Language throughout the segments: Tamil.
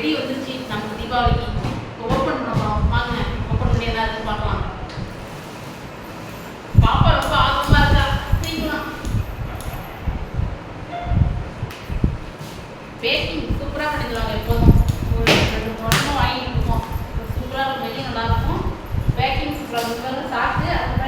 வெடி வந்துருச்சு. நம்ம தீபாவளிக்கு இப்போ ஓப்பன் பண்ண வாங்க ஓப்பன் பண்ணி என்ன பார்க்கலாம். பாப்பா ரொம்ப ஆர்வமாக இருக்கா? சீக்கிரம் பேக்கிங் சூப்பராக பண்ணிடுவாங்க எப்போதும். ஒரு ரெண்டு மூணு வாங்கிட்டு இருக்கோம். சூப்பராக வெளியே நல்லாயிருக்கும் பேக்கிங் சூப்பராக சாப்பிட்டு அது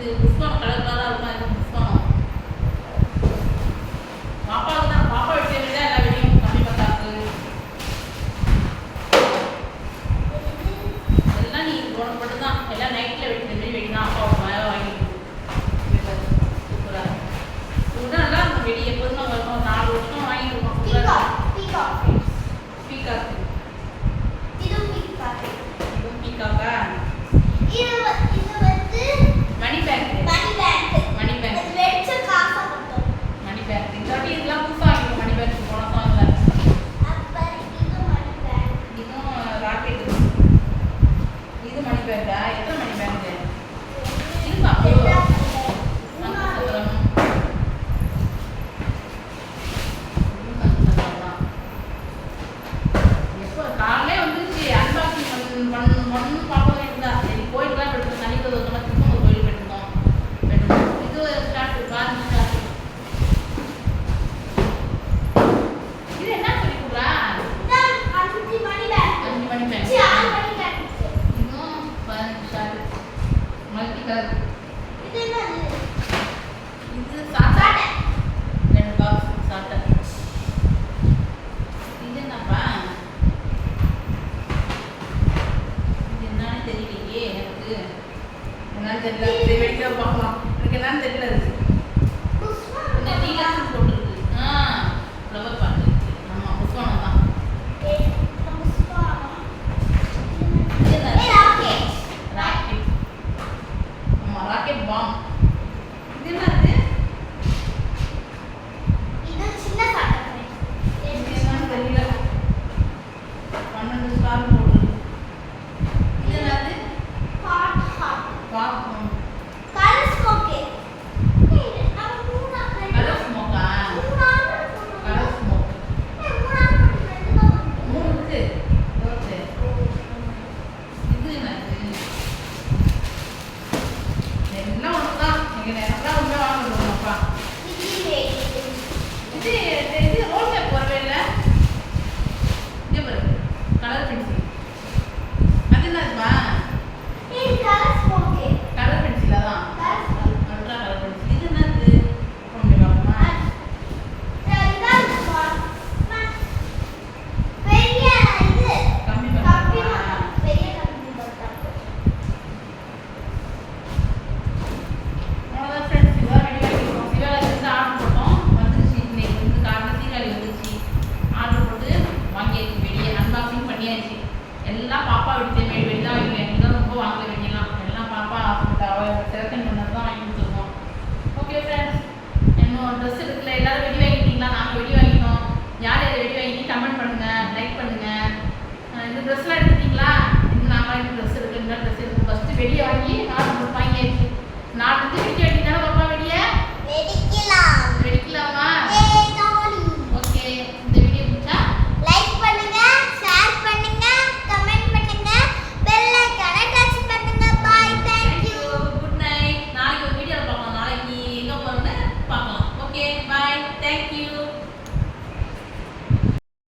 the 你只耍耍。பெரிய